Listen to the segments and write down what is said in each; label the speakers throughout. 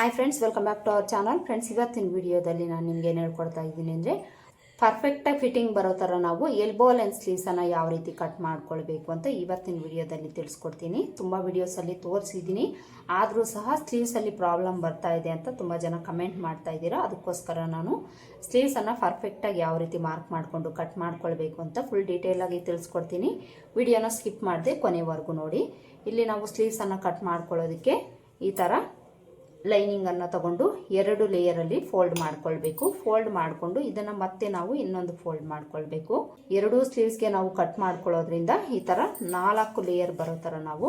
Speaker 1: Hi friends welcome back to our channel friends ಇವತ್ತಿನ ವಿಡಿಯೋದಲ್ಲಿ ನಾನು ನಿಮ್ಗೆ ಏನು ಹೇಳ್ಕೊಡ್ತಾ ಇದ್ದೀನಿ ಅಂದರೆ ಪರ್ಫೆಕ್ಟಾಗಿ ಫಿಟ್ಟಿಂಗ್ ಬರೋ ಥರ ನಾವು ಎಲ್ಬೋ ಲೆನ್ ಸ್ಲೀವ್ಸನ್ನು ಯಾವ ರೀತಿ ಕಟ್ ಮಾಡ್ಕೊಳ್ಬೇಕು ಅಂತ ಇವತ್ತಿನ ವಿಡಿಯೋದಲ್ಲಿ ತಿಳಿಸ್ಕೊಡ್ತೀನಿ. ತುಂಬ ವಿಡಿಯೋಸಲ್ಲಿ ತೋರಿಸಿದ್ದೀನಿ. ಆದರೂ ಸಹ ಸ್ಲೀವ್ಸಲ್ಲಿ ಪ್ರಾಬ್ಲಮ್ ಬರ್ತಾ ಇದೆ ಅಂತ ತುಂಬ ಜನ ಕಮೆಂಟ್ ಮಾಡ್ತಾ ಇದ್ದೀರಾ. ಅದಕ್ಕೋಸ್ಕರ ನಾನು ಸ್ಲೀವ್ಸನ್ನು ಪರ್ಫೆಕ್ಟಾಗಿ ಯಾವ ರೀತಿ ಮಾರ್ಕ್ ಮಾಡಿಕೊಂಡು ಕಟ್ ಮಾಡ್ಕೊಳ್ಬೇಕು ಅಂತ ಫುಲ್ ಡೀಟೇಲಾಗಿ ತಿಳಿಸ್ಕೊಡ್ತೀನಿ. ವಿಡಿಯೋನ ಸ್ಕಿಪ್ ಮಾಡದೆ ಕೊನೆವರೆಗೂ ನೋಡಿ. ಇಲ್ಲಿ ನಾವು ಸ್ಲೀವ್ಸನ್ನು ಕಟ್ ಮಾಡ್ಕೊಳ್ಳೋದಕ್ಕೆ ಈ ಥರ ಲೈನಿಂಗನ್ನು ತಗೊಂಡು ಎರಡು ಲೇಯರಲ್ಲಿ ಫೋಲ್ಡ್ ಮಾಡ್ಕೊಳ್ಬೇಕು. ಫೋಲ್ಡ್ ಮಾಡಿಕೊಂಡು ಇದನ್ನು ಮತ್ತೆ ನಾವು ಇನ್ನೊಂದು ಫೋಲ್ಡ್ ಮಾಡ್ಕೊಳ್ಬೇಕು. ಎರಡೂ ಸ್ಲೀವ್ಸ್ಗೆ ನಾವು ಕಟ್ ಮಾಡ್ಕೊಳ್ಳೋದ್ರಿಂದ ಈ ಥರ ನಾಲ್ಕು ಲೇಯರ್ ಬರೋ ಥರ ನಾವು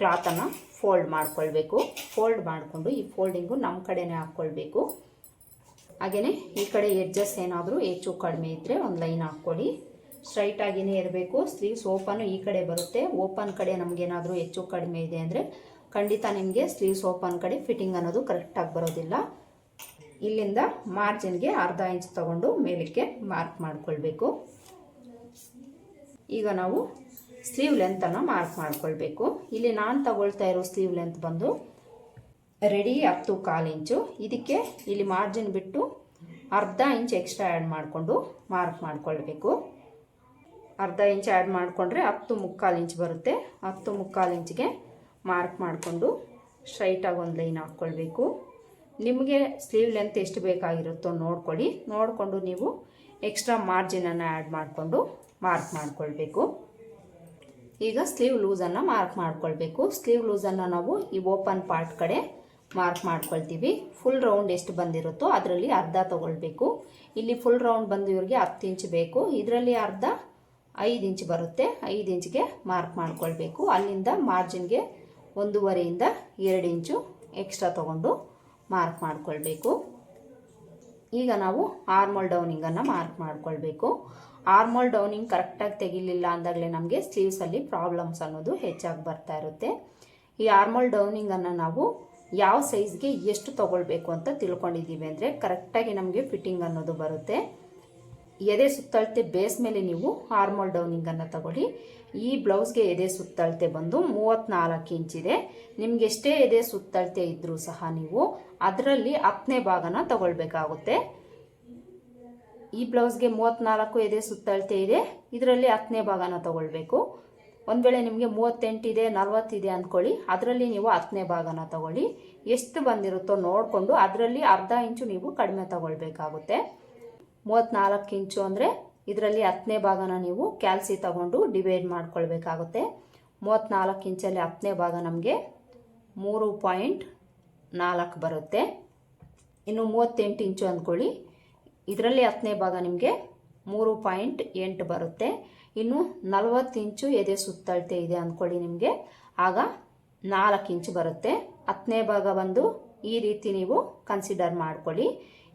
Speaker 1: ಕ್ಲಾತನ್ನು ಫೋಲ್ಡ್ ಮಾಡ್ಕೊಳ್ಬೇಕು. ಫೋಲ್ಡ್ ಮಾಡಿಕೊಂಡು ಈ ಫೋಲ್ಡಿಂಗು ನಮ್ಮ ಕಡೆನೇ ಹಾಕ್ಕೊಳ್ಬೇಕು. ಹಾಗೆಯೇ ಈ ಕಡೆ ಎಡ್ಜಸ್ ಏನಾದರೂ ಹೆಚ್ಚು ಕಡಿಮೆ ಇದ್ದರೆ ಒಂದು ಲೈನ್ ಹಾಕ್ಕೊಳ್ಳಿ. ಸ್ಟ್ರೈಟ್ ಆಗಿನೇ ಇರಬೇಕು. ಸ್ಲೀವ್ಸ್ ಓಪನ್ ಈ ಕಡೆ ಬರುತ್ತೆ. ಓಪನ್ ಕಡೆ ನಮಗೇನಾದರೂ ಹೆಚ್ಚು ಕಡಿಮೆ ಇದೆ ಅಂದರೆ ಖಂಡಿತ ನಿಮಗೆ ಸ್ಲೀವ್ಸ್ ಓಪನ್ ಕಡೆ ಫಿಟ್ಟಿಂಗ್ ಅನ್ನೋದು ಕರೆಕ್ಟಾಗಿ ಬರೋದಿಲ್ಲ. ಇಲ್ಲಿಂದ ಮಾರ್ಜಿನ್ಗೆ ಅರ್ಧ ಇಂಚ್ ತಗೊಂಡು ಮೇಲಕ್ಕೆ ಮಾರ್ಕ್ ಮಾಡಿಕೊಳ್ಬೇಕು. ಈಗ ನಾವು ಸ್ಲೀವ್ ಲೆಂತನ್ನು ಮಾರ್ಕ್ ಮಾಡಿಕೊಳ್ಬೇಕು. ಇಲ್ಲಿ ನಾನು ತಗೊಳ್ತಾ ಇರೋ ಸ್ಲೀವ್ ಲೆಂತ್ ಬಂದು ರೆಡಿ ಹತ್ತು ಕಾಲು ಇಂಚು ಇದಕ್ಕೆ ಇಲ್ಲಿ ಮಾರ್ಜಿನ್ ಬಿಟ್ಟು ಅರ್ಧ ಇಂಚ್ ಎಕ್ಸ್ಟ್ರಾ ಆ್ಯಡ್ ಮಾಡಿಕೊಂಡು ಮಾರ್ಕ್ ಮಾಡಿಕೊಳ್ಬೇಕು. ಅರ್ಧ ಇಂಚ್ ಆ್ಯಡ್ ಮಾಡಿಕೊಂಡ್ರೆ ಹತ್ತು ಮುಕ್ಕಾಲು ಇಂಚ್ ಬರುತ್ತೆ. ಹತ್ತು ಮುಕ್ಕಾಲು ಇಂಚ್ಗೆ ಮಾರ್ಕ್ ಮಾಡಿಕೊಂಡು ಸ್ಟ್ರೈಟಾಗಿ ಒಂದು ಲೈನ್ ಹಾಕ್ಕೊಳ್ಬೇಕು ನಿಮಗೆ ಸ್ಲೀವ್ ಲೆಂತ್ ಎಷ್ಟು ಬೇಕಾಗಿರುತ್ತೋ ನೋಡ್ಕೊಳ್ಳಿ. ನೋಡಿಕೊಂಡು ನೀವು ಎಕ್ಸ್ಟ್ರಾ ಮಾರ್ಜಿನನ್ನು ಆ್ಯಡ್ ಮಾಡಿಕೊಂಡು ಮಾರ್ಕ್ ಮಾಡಿಕೊಳ್ಬೇಕು. ಈಗ ಸ್ಲೀವ್ ಲೂಸನ್ನು ಮಾರ್ಕ್ ಮಾಡಿಕೊಳ್ಬೇಕು. ಸ್ಲೀವ್ ಲೂಸನ್ನು ನಾವು ಈ ಓಪನ್ ಪಾರ್ಟ್ ಕಡೆ ಮಾರ್ಕ್ ಮಾಡ್ಕೊಳ್ತೀವಿ. ಫುಲ್ ರೌಂಡ್ ಎಷ್ಟು ಬಂದಿರುತ್ತೋ ಅದರಲ್ಲಿ ಅರ್ಧ ತೊಗೊಳ್ಬೇಕು. ಇಲ್ಲಿ ಫುಲ್ ರೌಂಡ್ ಬಂದು ಇವ್ರಿಗೆ ಹತ್ತು ಇಂಚ್ ಬೇಕು. ಇದರಲ್ಲಿ ಅರ್ಧ ಐದು ಇಂಚ್ ಬರುತ್ತೆ. ಐದು ಇಂಚ್ಗೆ ಮಾರ್ಕ್ ಮಾಡ್ಕೊಳ್ಬೇಕು. ಅಲ್ಲಿಂದ ಮಾರ್ಜಿನ್ಗೆ ಒಂದೂವರೆಯಿಂದ ಎರಡು ಇಂಚು ಎಕ್ಸ್ಟ್ರಾ ತಗೊಂಡು ಮಾರ್ಕ್ ಮಾಡಿಕೊಳ್ಬೇಕು. ಈಗ ನಾವು ಆರ್ಮೋಲ್ ಡೌನಿಂಗನ್ನು ಮಾರ್ಕ್ ಮಾಡಿಕೊಳ್ಬೇಕು. ಆರ್ಮೋಲ್ ಡೌನಿಂಗ್ ಕರೆಕ್ಟಾಗಿ ತೆಗಿಲಿಲ್ಲ ಅಂದಾಗಲೇ ನಮಗೆ ಸ್ಲೀವ್ಸಲ್ಲಿ ಪ್ರಾಬ್ಲಮ್ಸ್ ಅನ್ನೋದು ಹೆಚ್ಚಾಗಿ ಬರ್ತಾ ಇರುತ್ತೆ. ಈ ಆರ್ಮೋಲ್ ಡೌನಿಂಗನ್ನು ನಾವು ಯಾವ ಸೈಜ್ಗೆ ಎಷ್ಟು ತೊಗೊಳ್ಬೇಕು ಅಂತ ತಿಳ್ಕೊಂಡಿದ್ದೀವಿ ಅಂದರೆ ಕರೆಕ್ಟಾಗಿ ನಮಗೆ ಫಿಟ್ಟಿಂಗ್ ಅನ್ನೋದು ಬರುತ್ತೆ. ಎದೆ ಸುತ್ತಳತೆ ಬೇಸ್ ಮೇಲೆ ನೀವು ಹಾರ್ಮೋಲ್ ಡೌನಿಂಗನ್ನು ತಗೊಳ್ಳಿ. ಈ ಬ್ಲೌಸ್ಗೆ ಎದೆ ಸುತ್ತಳತೆ ಬಂದು ಮೂವತ್ತ್ನಾಲ್ಕು ಇಂಚಿದೆ ನಿಮ್ಗೆ ಎಷ್ಟೇ ಎದೆ ಸುತ್ತಳತೆ ಇದ್ದರೂ ಸಹ ನೀವು ಅದರಲ್ಲಿ ಹತ್ತನೇ ಭಾಗನ ತಗೊಳ್ಬೇಕಾಗುತ್ತೆ. ಈ ಬ್ಲೌಸ್ಗೆ ಮೂವತ್ತ್ನಾಲ್ಕು ಎದೆ ಸುತ್ತಳತೆ ಇದೆ. ಇದರಲ್ಲಿ ಹತ್ತನೇ ಭಾಗನ ತಗೊಳ್ಬೇಕು. ಒಂದು ವೇಳೆ ನಿಮಗೆ ಮೂವತ್ತೆಂಟಿದೆ ನಲ್ವತ್ತಿದೆ ಅಂದ್ಕೊಳ್ಳಿ ಅದರಲ್ಲಿ ನೀವು ಹತ್ತನೇ ಭಾಗನ ತಗೊಳ್ಳಿ. ಎಷ್ಟು ಬಂದಿರುತ್ತೋ ನೋಡಿಕೊಂಡು ಅದರಲ್ಲಿ ಅರ್ಧ ಇಂಚು ನೀವು ಕಡಿಮೆ ತಗೊಳ್ಬೇಕಾಗುತ್ತೆ. ಮೂವತ್ತ್ನಾಲ್ಕು ಇಂಚು ಅಂದರೆ ಇದರಲ್ಲಿ ಹತ್ತನೇ ಭಾಗನ ನೀವು ಕ್ಯಾಲ್ಸಿ ತಗೊಂಡು ಡಿವೈಡ್ ಮಾಡ್ಕೊಳ್ಬೇಕಾಗುತ್ತೆ. ಮೂವತ್ತ್ನಾಲ್ಕು ಇಂಚಲ್ಲಿ ಹತ್ತನೇ ಭಾಗ ನಮಗೆ ಮೂರು ಪಾಯಿಂಟ್ ನಾಲ್ಕು ಬರುತ್ತೆ. ಇನ್ನು ಮೂವತ್ತೆಂಟು ಇಂಚು ಅಂದ್ಕೊಳ್ಳಿ. ಇದರಲ್ಲಿ ಹತ್ತನೇ ಭಾಗ ನಿಮಗೆ ಮೂರು ಪಾಯಿಂಟ್ ಎಂಟು ಬರುತ್ತೆ. ಇನ್ನು ನಲವತ್ತು ಇಂಚು ಎದೆ ಸುತ್ತಳತೆ ಇದೆ ಅಂದ್ಕೊಳ್ಳಿ ನಿಮಗೆ. ಆಗ ನಾಲ್ಕು ಇಂಚು ಬರುತ್ತೆ. ಹತ್ತನೇ ಭಾಗ ಬಂದು ಈ ರೀತಿ ನೀವು ಕನ್ಸಿಡರ್ ಮಾಡ್ಕೊಳ್ಳಿ.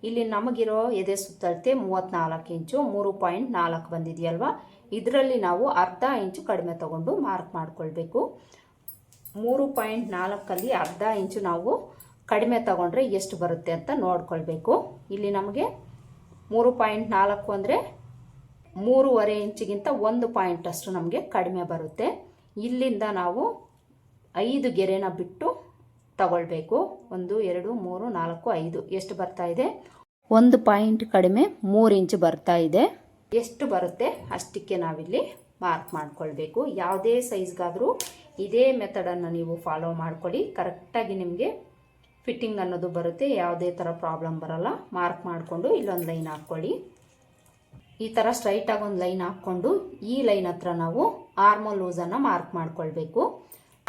Speaker 1: ಇಲ್ಲಿ ನಮಗಿರೋ ಎದೆ ಸುತ್ತಳತೆ ಮೂವತ್ತ್ನಾಲ್ಕು ಇಂಚು, ಮೂರು ಪಾಯಿಂಟ್ ನಾಲ್ಕು ಬಂದಿದೆಯಲ್ವ? ಇದರಲ್ಲಿ ನಾವು ಅರ್ಧ ಇಂಚು ಕಡಿಮೆ ತಗೊಂಡು ಮಾರ್ಕ್ ಮಾಡಿಕೊಳ್ಬೇಕು. ಮೂರು ಪಾಯಿಂಟ್ ನಾಲ್ಕಲ್ಲಿ ಅರ್ಧ ಇಂಚು ನಾವು ಕಡಿಮೆ ತಗೊಂಡ್ರೆ ಎಷ್ಟು ಬರುತ್ತೆ ಅಂತ ನೋಡ್ಕೊಳ್ಬೇಕು. ಇಲ್ಲಿ ನಮಗೆ ಮೂರು ಪಾಯಿಂಟ್ ನಾಲ್ಕು ಅಂದರೆ ಮೂರುವರೆ ಇಂಚಿಗಿಂತ ಒಂದು ಪಾಯಿಂಟ್ ಅಷ್ಟು ನಮಗೆ ಕಡಿಮೆ ಬರುತ್ತೆ. ಇಲ್ಲಿಂದ ನಾವು ಐದು ಗೆರೆನ ಬಿಟ್ಟು ತಗೊಳ್ಬೇಕು. ಒಂದು, ಎರಡು, ಮೂರು, ನಾಲ್ಕು, ಐದು. ಎಷ್ಟು ಬರ್ತಾ ಇದೆ? ಒಂದು ಪಾಯಿಂಟ್ ಕಡಿಮೆ ಮೂರು ಇಂಚು ಬರ್ತಾ ಇದೆ. ಎಷ್ಟು ಬರುತ್ತೆ? ಅಷ್ಟಕ್ಕೆ ನಾವಿಲ್ಲಿ ಮಾರ್ಕ್ ಮಾಡ್ಕೊಳ್ಬೇಕು. ಯಾವುದೇ ಸೈಜ್ಗಾದರೂ ಇದೇ ಮೆಥಡನ್ನು ನೀವು ಫಾಲೋ ಮಾಡ್ಕೊಳ್ಳಿ. ಕರೆಕ್ಟಾಗಿ ನಿಮಗೆ ಫಿಟ್ಟಿಂಗ್ ಅನ್ನೋದು ಬರುತ್ತೆ. ಯಾವುದೇ ಥರ ಪ್ರಾಬ್ಲಮ್ ಬರಲ್ಲ. ಮಾರ್ಕ್ ಮಾಡಿಕೊಂಡು ಇಲ್ಲೊಂದು ಲೈನ್ ಹಾಕ್ಕೊಳ್ಳಿ. ಈ ಥರ ಸ್ಟ್ರೈಟಾಗಿ ಒಂದು ಲೈನ್ ಹಾಕ್ಕೊಂಡು ಈ ಲೈನ್ ಹತ್ರ ನಾವು ಆರ್ಮೋ ಲೂಸನ್ನು ಮಾರ್ಕ್ ಮಾಡ್ಕೊಳ್ಬೇಕು.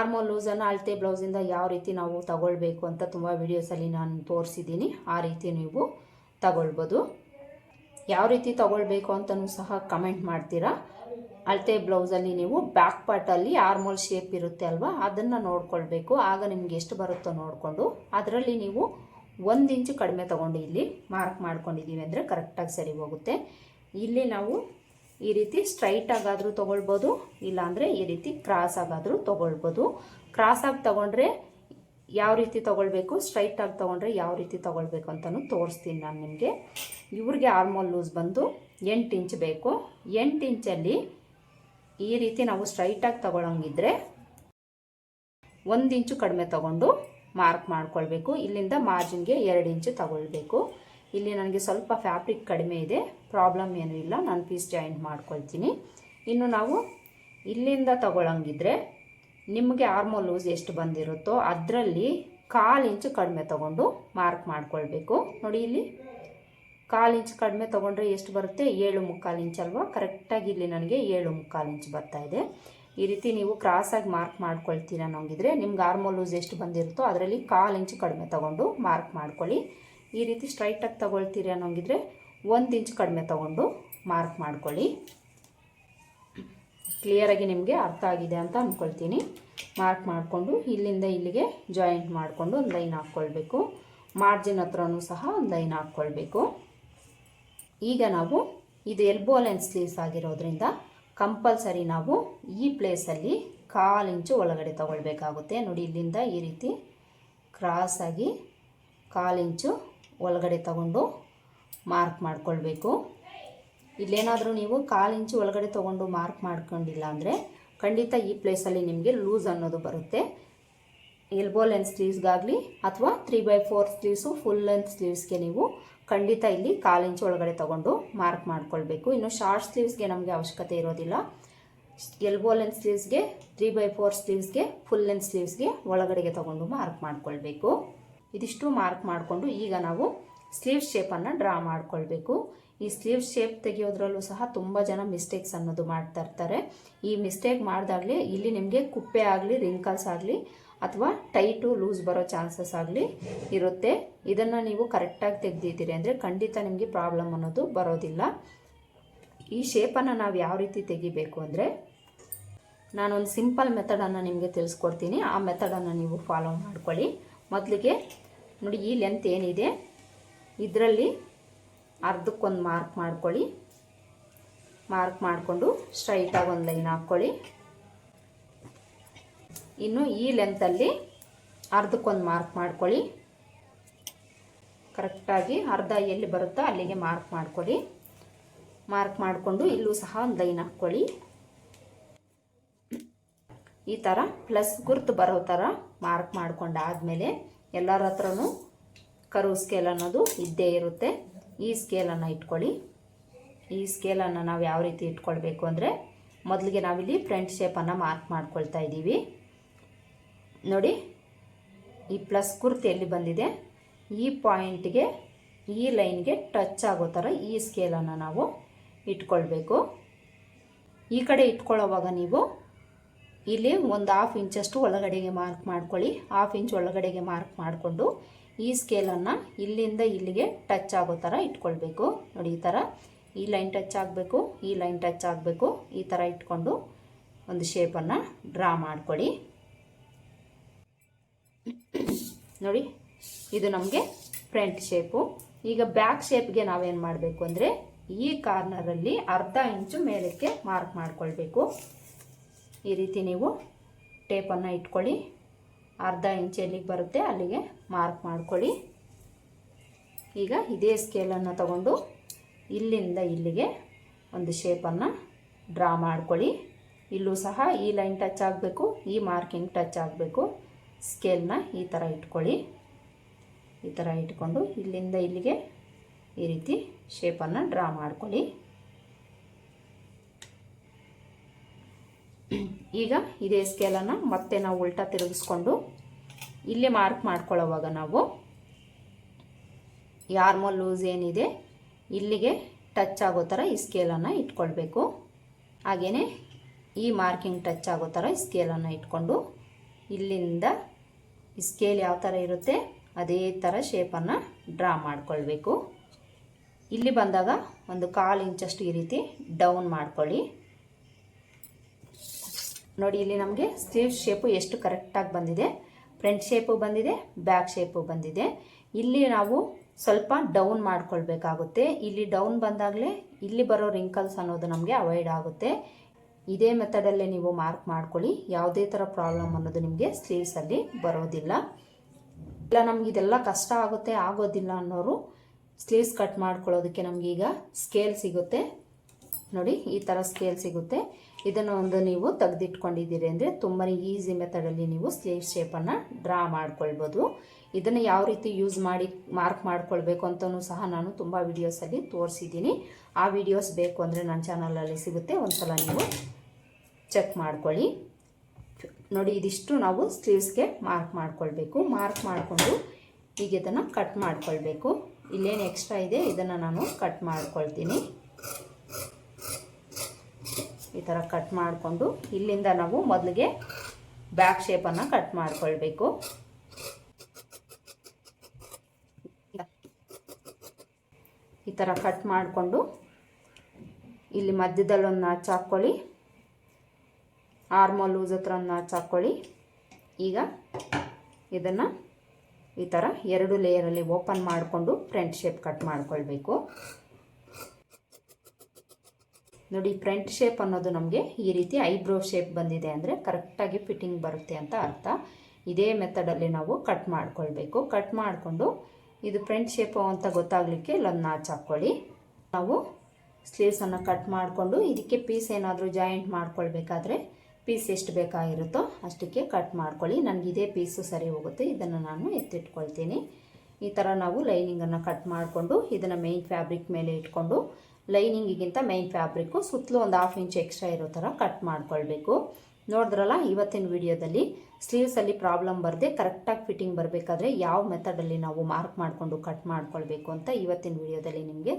Speaker 1: ಆರ್ಮೋ ಲೂಸನ್ನು ಅಳತೆ ಬ್ಲೌಸಿಂದ ಯಾವ ರೀತಿ ನಾವು ತಗೊಳ್ಬೇಕು ಅಂತ ತುಂಬ ವಿಡಿಯೋಸಲ್ಲಿ ನಾನು ತೋರಿಸಿದ್ದೀನಿ. ಆ ರೀತಿ ನೀವು ತಗೊಳ್ಬೋದು. ಯಾವ ರೀತಿ ತಗೊಳ್ಬೇಕು ಅಂತಲೂ ಸಹ ಕಮೆಂಟ್ ಮಾಡ್ತೀರಾ? ಅಳತೆ ಬ್ಲೌಸಲ್ಲಿ ನೀವು ಬ್ಯಾಕ್ ಪಾರ್ಟಲ್ಲಿ ಆರ್ಮೋಲ್ ಶೇಪ್ ಇರುತ್ತೆ ಅಲ್ವಾ? ಅದನ್ನು ನೋಡ್ಕೊಳ್ಬೇಕು. ಆಗ ನಿಮ್ಗೆ ಎಷ್ಟು ಬರುತ್ತೋ ನೋಡಿಕೊಂಡು. ಅದರಲ್ಲಿ ನೀವು ಒಂದು ಇಂಚು ಕಡಿಮೆ ತಗೊಂಡು ಇಲ್ಲಿ ಮಾರ್ಕ್ ಮಾಡ್ಕೊಂಡಿದ್ದೀವಿ ಅಂದರೆ ಕರೆಕ್ಟಾಗಿ ಸರಿ ಹೋಗುತ್ತೆ. ಇಲ್ಲಿ ನಾವು ಈ ರೀತಿ ಸ್ಟ್ರೈಟ್ ಆಗಾದರೂ ತೊಗೊಳ್ಬೋದು, ಇಲ್ಲಾಂದರೆ ಈ ರೀತಿ ಕ್ರಾಸ್ ಆಗಾದರೂ ತೊಗೊಳ್ಬೋದು. ಆಗಿ ತೊಗೊಂಡ್ರೆ ಯಾವ ರೀತಿ ತೊಗೊಳ್ಬೇಕು ಸ್ಟ್ರೈಟಾಗಿ ತೊಗೊಂಡ್ರೆ ಯಾವ ರೀತಿ ತೊಗೊಳ್ಬೇಕು ಅಂತಲೂ ತೋರಿಸ್ತೀನಿ ನಾನು ನಿಮಗೆ. ಇವ್ರಿಗೆ ಆರ್ಮೋಲ್ ಲೂಸ್ ಬಂದು ಎಂಟು ಇಂಚ್ ಬೇಕು. ಎಂಟು ಇಂಚಲ್ಲಿ ಈ ರೀತಿ ನಾವು ಸ್ಟ್ರೈಟಾಗಿ ತೊಗೊಳಂಗಿದ್ರೆ ಒಂದು ಇಂಚು ಕಡಿಮೆ ತೊಗೊಂಡು ಮಾರ್ಕ್ ಮಾಡ್ಕೊಳ್ಬೇಕು. ಇಲ್ಲಿಂದ ಮಾರ್ಜಿನ್ಗೆ ಎರಡು ಇಂಚು ತಗೊಳ್ಬೇಕು. ಇಲ್ಲಿ ನನಗೆ ಸ್ವಲ್ಪ ಫ್ಯಾಬ್ರಿಕ್ ಕಡಿಮೆ ಇದೆ, ಪ್ರಾಬ್ಲಮ್ ಏನೂ ಇಲ್ಲ, ನಾನು ಪೀಸ್ ಜಾಯಿಂಟ್ ಮಾಡ್ಕೊಳ್ತೀನಿ. ಇನ್ನು ನಾವು ಇಲ್ಲಿಂದ ತಗೊಳ್ಳಂಗಿದ್ರೆ ನಿಮಗೆ ಆರ್ಮೋ ಲೂಸ್ ಎಷ್ಟು ಬಂದಿರುತ್ತೋ ಅದರಲ್ಲಿ ಕಾಲು ಇಂಚು ಕಡಿಮೆ ತಗೊಂಡು ಮಾರ್ಕ್ ಮಾಡ್ಕೊಳ್ಬೇಕು. ನೋಡಿ ಇಲ್ಲಿ ಕಾಲು ಇಂಚು ಕಡಿಮೆ ತೊಗೊಂಡ್ರೆ ಎಷ್ಟು ಬರುತ್ತೆ? ಏಳು ಮುಕ್ಕಾಲು ಇಂಚ್ ಅಲ್ವಾ? ಕರೆಕ್ಟಾಗಿ ಇಲ್ಲಿ ನನಗೆ ಏಳು ಮುಕ್ಕಾಲು ಇಂಚ್ ಬರ್ತಾ ಇದೆ. ಈ ರೀತಿ ನೀವು ಕ್ರಾಸಾಗಿ ಮಾರ್ಕ್ ಮಾಡ್ಕೊಳ್ತೀರ ಅನ್ನೋಂಗಿದ್ರೆ ನಿಮ್ಗೆ ಆರ್ಮೋ ಲೂಸ್ ಎಷ್ಟು ಬಂದಿರುತ್ತೋ ಅದರಲ್ಲಿ ಕಾಲು ಇಂಚು ಕಡಿಮೆ ತೊಗೊಂಡು ಮಾರ್ಕ್ ಮಾಡ್ಕೊಳ್ಳಿ. ಈ ರೀತಿ ಸ್ಟ್ರೈಟಾಗಿ ತೊಗೊಳ್ತೀರಿ ಅನ್ನೋಂಗಿದ್ರೆ ಒಂದು ಇಂಚ್ ಕಡಿಮೆ ತೊಗೊಂಡು ಮಾರ್ಕ್ ಮಾಡ್ಕೊಳ್ಳಿ. ಕ್ಲಿಯರಾಗಿ ನಿಮಗೆ ಅರ್ಥ ಆಗಿದೆ ಅಂತ ಅಂದ್ಕೊಳ್ತೀನಿ ಮಾರ್ಕ್ ಮಾಡಿಕೊಂಡು ಇಲ್ಲಿಂದ ಇಲ್ಲಿಗೆ ಜಾಯಿಂಟ್ ಮಾಡಿಕೊಂಡು ಒಂದು ಲೈನ್ ಹಾಕ್ಕೊಳ್ಬೇಕು. ಮಾರ್ಜಿನ್ ಹತ್ರನೂ ಸಹ ಒಂದು ಲೈನ್ ಹಾಕ್ಕೊಳ್ಬೇಕು. ಈಗ ನಾವು ಇದು ಎಲ್ಬೋ ಲೈನ್ ಸ್ಲೀವ್ಸ್ ಆಗಿರೋದ್ರಿಂದ ಕಂಪಲ್ಸರಿ ನಾವು ಈ ಪ್ಲೇಸಲ್ಲಿ ಕಾಲು ಇಂಚು ಒಳಗಡೆ ತಗೊಳ್ಬೇಕಾಗುತ್ತೆ. ನೋಡಿ ಇಲ್ಲಿಂದ ಈ ರೀತಿ ಕ್ರಾಸಾಗಿ ಕಾಲು ಇಂಚು ಒಳಗಡೆ ತಗೊಂಡು ಮಾರ್ಕ್ ಮಾಡ್ಕೊಳ್ಬೇಕು. ಇಲ್ಲೇನಾದರೂ ನೀವು ಕಾಲು ಇಂಚು ಒಳಗಡೆ ತೊಗೊಂಡು ಮಾರ್ಕ್ ಮಾಡ್ಕೊಂಡಿಲ್ಲ ಅಂದರೆ ಖಂಡಿತ ಈ ಪ್ಲೇಸಲ್ಲಿ ನಿಮಗೆ ಲೂಸ್ ಅನ್ನೋದು ಬರುತ್ತೆ. ಎಲ್ಬೋ ಲೆಂತ್ ಸ್ಲೀವ್ಸ್ಗಾಗಲಿ ಅಥವಾ three by four sleeves full length ಸ್ಲೀವ್ಸ್ಗೆ ನೀವು ಖಂಡಿತ ಇಲ್ಲಿ ಕಾಲು ಇಂಚು ಒಳಗಡೆ ತೊಗೊಂಡು ಮಾರ್ಕ್ ಮಾಡ್ಕೊಳ್ಬೇಕು. ಇನ್ನು ಶಾರ್ಟ್ ಸ್ಲೀವ್ಸ್ಗೆ ನಮಗೆ ಅವಶ್ಯಕತೆ ಇರೋದಿಲ್ಲ. ಎಲ್ಬೋ ಲೆಂತ್ ಸ್ಲೀವ್ಸ್ಗೆ ತ್ರೀ ಬೈ ಫೋರ್ ಸ್ಲೀವ್ಸ್ಗೆ ಫುಲ್ ಲೆಂತ್ ಸ್ಲೀವ್ಸ್ಗೆ ಒಳಗಡೆಗೆ ತೊಗೊಂಡು ಮಾರ್ಕ್ ಮಾಡ್ಕೊಳ್ಬೇಕು. ಇದಿಷ್ಟು ಮಾರ್ಕ್ ಮಾಡಿಕೊಂಡು ಈಗ ನಾವು ಸ್ಲೀವ್ ಶೇಪನ್ನು ಡ್ರಾ ಮಾಡಿಕೊಳ್ಬೇಕು. ಈ ಸ್ಲೀವ್ ಶೇಪ್ ತೆಗೆಯೋದ್ರಲ್ಲೂ ಸಹ ತುಂಬ ಜನ ಮಿಸ್ಟೇಕ್ಸ್ ಅನ್ನೋದು ಮಾಡ್ತಾ ಇರ್ತಾರೆ. ಈ ಮಿಸ್ಟೇಕ್ ಮಾಡಿದಾಗಲೇ ಇಲ್ಲಿ ನಿಮಗೆ ಕುಪ್ಪೆ ಆಗಲಿ ರಿಂಕಲ್ಸ್ ಆಗಲಿ ಅಥವಾ ಟೈಟು ಲೂಸ್ ಬರೋ ಚಾನ್ಸಸ್ ಆಗಲಿ ಇರುತ್ತೆ. ಇದನ್ನು ನೀವು ಕರೆಕ್ಟಾಗಿ ತೆಗೆದಿದ್ದೀರಿ ಅಂದರೆ ಖಂಡಿತ ನಿಮಗೆ ಪ್ರಾಬ್ಲಮ್ ಅನ್ನೋದು ಬರೋದಿಲ್ಲ. ಈ ಶೇಪನ್ನು ನಾವು ಯಾವ ರೀತಿ ತೆಗಿಬೇಕು ಅಂದರೆ ನಾನೊಂದು ಸಿಂಪಲ್ ಮೆಥಡನ್ನು ನಿಮಗೆ ತಿಳಿಸ್ಕೊಡ್ತೀನಿ. ಆ ಮೆಥಡನ್ನು ನೀವು ಫಾಲೋ ಮಾಡ್ಕೊಳ್ಳಿ. ಮೊದಲಿಗೆ ನೋಡಿ ಈ ಲೆಂತ್ ಏನಿದೆ? ಇದರಲ್ಲಿ ಅರ್ಧಕ್ಕೊಂದು ಮಾರ್ಕ್ ಮಾಡ್ಕೊಳ್ಳಿ. ಮಾರ್ಕ್ ಮಾಡಿಕೊಂಡು ಸ್ಟ್ರೈಟಾಗಿ ಒಂದು ಲೈನ್ ಹಾಕ್ಕೊಳ್ಳಿ. ಇನ್ನು ಈ ಲೆಂತಲ್ಲಿ ಅರ್ಧಕ್ಕೊಂದು ಮಾರ್ಕ್ ಮಾಡ್ಕೊಳ್ಳಿ. ಕರೆಕ್ಟಾಗಿ ಅರ್ಧ ಎಲ್ಲಿ ಬರುತ್ತೋ ಅಲ್ಲಿಗೆ ಮಾರ್ಕ್ ಮಾಡ್ಕೊಳ್ಳಿ. ಮಾರ್ಕ್ ಮಾಡಿಕೊಂಡು ಇಲ್ಲೂ ಸಹ ಒಂದು ಲೈನ್ ಹಾಕ್ಕೊಳ್ಳಿ. ಈ ಥರ ಪ್ಲಸ್ ಗುರ್ತು ಬರೋ ಥರ ಮಾರ್ಕ್ ಮಾಡ್ಕೊಂಡಾದಮೇಲೆ ಎಲ್ಲರ ಹತ್ರನೂ ಕರು ಸ್ಕೇಲ್ ಅನ್ನೋದು ಇದ್ದೇ ಇರುತ್ತೆ. ಈ ಸ್ಕೇಲನ್ನು ಇಟ್ಕೊಳ್ಳಿ. ಈ ಸ್ಕೇಲನ್ನು ನಾವು ಯಾವ ರೀತಿ ಇಟ್ಕೊಳ್ಬೇಕು ಅಂದರೆ ಮೊದಲಿಗೆ ನಾವಿಲ್ಲಿ ಫ್ರಂಟ್ ಶೇಪನ್ನು ಮಾರ್ಕ್ ಮಾಡ್ಕೊಳ್ತಾ ಇದ್ದೀವಿ. ನೋಡಿ, ಈ ಪ್ಲಸ್ ಕುರ್ತಿ ಎಲ್ಲಿ ಬಂದಿದೆ? ಈ ಪಾಯಿಂಟ್ಗೆ ಈ ಲೈನ್ಗೆ ಟಚ್ ಆಗೋ ಥರ ಈ ಸ್ಕೇಲನ್ನು ನಾವು ಇಟ್ಕೊಳ್ಬೇಕು. ಈ ಕಡೆ ಇಟ್ಕೊಳ್ಳೋವಾಗ ನೀವು ಇಲ್ಲಿ ಒಂದು ಹಾಫ್ ಇಂಚಷ್ಟು ಒಳಗಡೆಗೆ ಮಾರ್ಕ್ ಮಾಡ್ಕೊಳ್ಳಿ. ಹಾಫ್ ಇಂಚ್ ಒಳಗಡೆಗೆ ಮಾರ್ಕ್ ಮಾಡಿಕೊಂಡು ಈ ಸ್ಕೇಲನ್ನು ಇಲ್ಲಿಂದ ಇಲ್ಲಿಗೆ ಟಚ್ ಆಗೋ ಥರ ಇಟ್ಕೊಳ್ಬೇಕು. ನೋಡಿ ಈ ಥರ ಈ ಲೈನ್ ಟಚ್ ಆಗಬೇಕು, ಈ ಲೈನ್ ಟಚ್ ಆಗಬೇಕು. ಈ ಥರ ಇಟ್ಕೊಂಡು ಒಂದು ಶೇಪನ್ನು ಡ್ರಾ ಮಾಡಿಕೊಳ್ಳಿ. ನೋಡಿ, ಇದು ನಮಗೆ ಫ್ರಂಟ್ ಶೇಪು ಈಗ ಬ್ಯಾಕ್ ಶೇಪ್ಗೆ ನಾವೇನು ಮಾಡಬೇಕು ಅಂದರೆ ಈ ಕಾರ್ನರಲ್ಲಿ ಅರ್ಧ ಇಂಚು ಮೇಲಕ್ಕೆ ಮಾರ್ಕ್ ಮಾಡ್ಕೊಳ್ಬೇಕು. ಈ ರೀತಿ ನೀವು ಟೇಪನ್ನು ಇಟ್ಕೊಳ್ಳಿ. ಅರ್ಧ ಇಂಚ್ ಎಲ್ಲಿಗೆ ಬರುತ್ತೆ ಅಲ್ಲಿಗೆ ಮಾರ್ಕ್ ಮಾಡ್ಕೊಳ್ಳಿ. ಈಗ ಇದೇ ಸ್ಕೇಲನ್ನು ತಗೊಂಡು ಇಲ್ಲಿಂದ ಇಲ್ಲಿಗೆ ಒಂದು ಶೇಪನ್ನು ಡ್ರಾ ಮಾಡ್ಕೊಳ್ಳಿ. ಇಲ್ಲೂ ಸಹ ಈ ಲೈನ್ ಟಚ್ ಆಗಬೇಕು, ಈ ಮಾರ್ಕಿಂಗ್ ಟಚ್ ಆಗಬೇಕು. ಸ್ಕೇಲ್ನ ಈ ಥರ ಇಟ್ಕೊಳ್ಳಿ. ಈ ಥರ ಇಟ್ಕೊಂಡು ಇಲ್ಲಿಂದ ಇಲ್ಲಿಗೆ ಈ ರೀತಿ ಶೇಪನ್ನು ಡ್ರಾ ಮಾಡ್ಕೊಳ್ಳಿ. ಈಗ ಇದೇ ಸ್ಕೇಲನ್ನು ಮತ್ತೆ ನಾವು ಉಲ್ಟಾ ತಿರುಗಿಸ್ಕೊಂಡು ಇಲ್ಲಿ ಮಾರ್ಕ್ ಮಾಡ್ಕೊಳ್ಳೋವಾಗ ನಾವು ಯಾರ್ಮೋ ಲೂಸ್ ಏನಿದೆ ಇಲ್ಲಿಗೆ ಟಚ್ ಆಗೋ ಥರ ಈ ಸ್ಕೇಲನ್ನು ಇಟ್ಕೊಳ್ಬೇಕು. ಹಾಗೆಯೇ ಈ ಮಾರ್ಕಿಂಗ್ ಟಚ್ ಆಗೋ ಥರ ಈ ಸ್ಕೇಲನ್ನು ಇಟ್ಕೊಂಡು ಇಲ್ಲಿಂದ ಸ್ಕೇಲ್ ಯಾವ ಥರ ಇರುತ್ತೆ ಅದೇ ಥರ ಶೇಪನ್ನು ಡ್ರಾ ಮಾಡ್ಕೊಳ್ಬೇಕು. ಇಲ್ಲಿ ಬಂದಾಗ ಒಂದು ಕಾಲು ಇಂಚಷ್ಟು ಈ ರೀತಿ ಡೌನ್ ಮಾಡ್ಕೊಳ್ಳಿ. ನೋಡಿ, ಇಲ್ಲಿ ನಮಗೆ ಸ್ಲೀವ್ ಶೇಪು ಎಷ್ಟು ಕರೆಕ್ಟಾಗಿ ಬಂದಿದೆ. ಫ್ರಂಟ್ ಶೇಪು ಬಂದಿದೆ ಬ್ಯಾಕ್ ಶೇಪು ಬಂದಿದೆ. ಇಲ್ಲಿ ನಾವು ಸ್ವಲ್ಪ ಡೌನ್ ಮಾಡ್ಕೊಳ್ಬೇಕಾಗುತ್ತೆ. ಇಲ್ಲಿ ಡೌನ್ ಬಂದಾಗಲೇ ಇಲ್ಲಿ ಬರೋ ರಿಂಕಲ್ಸ್ ಅನ್ನೋದು ನಮಗೆ ಅವಾಯ್ಡ್ ಆಗುತ್ತೆ. ಇದೇ ಮೆಥಡಲ್ಲೇ ನೀವು ಮಾರ್ಕ್ ಮಾಡ್ಕೊಳ್ಳಿ. ಯಾವುದೇ ಥರ ಪ್ರಾಬ್ಲಮ್ ಅನ್ನೋದು ನಿಮಗೆ ಸ್ಲೀವ್ಸಲ್ಲಿ ಬರೋದಿಲ್ಲ. ಇಲ್ಲ, ನಮ್ಗೆ ಇದೆಲ್ಲ ಕಷ್ಟ ಆಗುತ್ತೆ, ಆಗೋದಿಲ್ಲ ಅನ್ನೋರು ಸ್ಲೀವ್ಸ್ ಕಟ್ ಮಾಡ್ಕೊಳ್ಳೋದಕ್ಕೆ ನಮಗೀಗ ಸ್ಕೇಲ್ ಸಿಗುತ್ತೆ. ನೋಡಿ, ಈ ಥರ ಸ್ಕೇಲ್ ಸಿಗುತ್ತೆ. ಇದನ್ನು ಒಂದು ನೀವು ತೆಗೆದಿಟ್ಕೊಂಡಿದ್ದೀರಿ ಅಂದರೆ ತುಂಬಾ ಈಸಿ ಮೆಥಡಲ್ಲಿ ನೀವು ಸ್ಲೀವ್ ಶೇಪನ್ನು ಡ್ರಾ ಮಾಡ್ಕೊಳ್ಬೋದು. ಇದನ್ನು ಯಾವ ರೀತಿ ಯೂಸ್ ಮಾಡಿ ಮಾರ್ಕ್ ಮಾಡ್ಕೊಳ್ಬೇಕು ಅಂತಲೂ ಸಹ ನಾನು ತುಂಬ ವೀಡಿಯೋಸಲ್ಲಿ ತೋರಿಸಿದ್ದೀನಿ. ಆ ವಿಡಿಯೋಸ್ ಬೇಕು ಅಂದರೆ ನನ್ನ ಚಾನಲಲ್ಲಿ ಸಿಗುತ್ತೆ, ಒಂದ್ಸಲ ನೀವು ಚೆಕ್ ಮಾಡ್ಕೊಳ್ಳಿ. ನೋಡಿ, ಇದಿಷ್ಟು ನಾವು ಸ್ಲೀವ್ಸ್ಗೆ ಮಾರ್ಕ್ ಮಾಡ್ಕೊಳ್ಬೇಕು. ಮಾರ್ಕ್ ಮಾಡಿಕೊಂಡು ಈಗ ಇದನ್ನು ಕಟ್ ಮಾಡ್ಕೊಳ್ಬೇಕು. ಇಲ್ಲೇನು ಎಕ್ಸ್ಟ್ರಾ ಇದೆ, ಇದನ್ನು ನಾನು ಕಟ್ ಮಾಡ್ಕೊಳ್ತೀನಿ. ಈ ಥರ ಕಟ್ ಮಾಡಿಕೊಂಡು ಇಲ್ಲಿಂದ ನಾವು ಮೊದಲಿಗೆ ಬ್ಯಾಕ್ ಶೇಪನ್ನು ಕಟ್ ಮಾಡಿಕೊಳ್ಬೇಕು. ಈ ಥರ ಕಟ್ ಮಾಡಿಕೊಂಡು ಇಲ್ಲಿ ಮಧ್ಯದಲ್ಲಿ ಒಂದು ನಾಚ್ ಹಾಕ್ಕೊಳ್ಳಿ. ಆರ್ಮೋ ಲೂಸ್ ಹತ್ರ ಒಂದು ನಾಚ್ ಹಾಕ್ಕೊಳ್ಳಿ. ಈಗ ಇದನ್ನು ಈ ಥರ ಎರಡು ಲೇಯರಲ್ಲಿ ಓಪನ್ ಮಾಡಿಕೊಂಡು ಫ್ರಂಟ್ ಶೇಪ್ ಕಟ್ ಮಾಡ್ಕೊಳ್ಬೇಕು. ನೋಡಿ, ಫ್ರಂಟ್ ಶೇಪ್ ಅನ್ನೋದು ನಮಗೆ ಈ ರೀತಿ ಐಬ್ರೋ ಶೇಪ್ ಬಂದಿದೆ ಅಂದರೆ ಕರೆಕ್ಟಾಗಿ ಫಿಟ್ಟಿಂಗ್ ಬರುತ್ತೆ ಅಂತ ಅರ್ಥ. ಇದೇ ಮೆಥಡಲ್ಲಿ ನಾವು ಕಟ್ ಮಾಡ್ಕೊಳ್ಬೇಕು. ಕಟ್ ಮಾಡಿಕೊಂಡು ಇದು ಫ್ರಂಟ್ ಶೇಪು ಅಂತ ಗೊತ್ತಾಗಲಿಕ್ಕೆ ಇಲ್ಲೊಂದು ನಾಚ್ ಹಾಕ್ಕೊಳ್ಳಿ ನಾವು ಸ್ಲೀವ್ಸನ್ನು ಕಟ್ ಮಾಡಿಕೊಂಡು ಇದಕ್ಕೆ ಪೀಸ್ ಏನಾದರೂ ಜಾಯಿಂಟ್ ಮಾಡ್ಕೊಳ್ಬೇಕಾದ್ರೆ ಪೀಸ್ ಎಷ್ಟು ಬೇಕಾಗಿರುತ್ತೋ ಅಷ್ಟಕ್ಕೆ ಕಟ್ ಮಾಡ್ಕೊಳ್ಳಿ. ನನಗೆ ಇದೇ ಪೀಸು ಸರಿ ಹೋಗುತ್ತೆ, ಇದನ್ನು ನಾನು ಎತ್ತಿಟ್ಕೊಳ್ತೀನಿ. ಈ ಥರ ನಾವು ಲೈನಿಂಗನ್ನು ಕಟ್ ಮಾಡಿಕೊಂಡು ಇದನ್ನು ಮೇಯ್ನ್ ಫ್ಯಾಬ್ರಿಕ್ ಮೇಲೆ ಇಟ್ಕೊಂಡು ಲೈನಿಂಗಿಗಿಂತ ಮೈನ್ ಫ್ಯಾಬ್ರಿಕ್ಕು ಸುತ್ತಲೂ ಒಂದು ಹಾಫ್ ಇಂಚ್ ಎಕ್ಸ್ಟ್ರಾ ಇರೋ ಥರ ಕಟ್ ಮಾಡ್ಕೊಳ್ಬೇಕು. ನೋಡಿದ್ರಲ್ಲ ಇವತ್ತಿನ ವಿಡಿಯೋದಲ್ಲಿ ಸ್ಲೀವ್ಸಲ್ಲಿ ಪ್ರಾಬ್ಲಮ್ ಬರದೆ ಕರೆಕ್ಟಾಗಿ ಫಿಟ್ಟಿಂಗ್ ಬರಬೇಕಾದ್ರೆ ಯಾವ ಮೆಥಡಲ್ಲಿ ನಾವು ಮಾರ್ಕ್ ಮಾಡಿಕೊಂಡು ಕಟ್ ಮಾಡ್ಕೊಳ್ಬೇಕು ಅಂತ ಇವತ್ತಿನ ವಿಡಿಯೋದಲ್ಲಿ ನಿಮಗೆ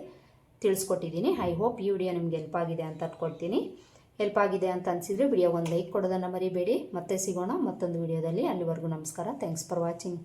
Speaker 1: ತಿಳಿಸ್ಕೊಟ್ಟಿದ್ದೀನಿ. ಐ ಹೋಪ್ ಈ ವಿಡಿಯೋ ನಿಮ್ಗೆ ಹೆಲ್ಪ್ ಆಗಿದೆ ಅಂತ ಅಟ್ಕೊಡ್ತೀನಿ ಹೆಲ್ಪ್ ಆಗಿದೆ ಅಂತ ಅನಿಸಿದರೆ ವಿಡಿಯೋ ಒಂದು ಲೈಕ್ ಕೊಡೋದನ್ನು ಮರಿಬೇಡಿ. ಮತ್ತೆ ಸಿಗೋಣ ಮತ್ತೊಂದು ವಿಡಿಯೋದಲ್ಲಿ. ಅಲ್ಲಿವರೆಗೂ ನಮಸ್ಕಾರ. Thanks for watching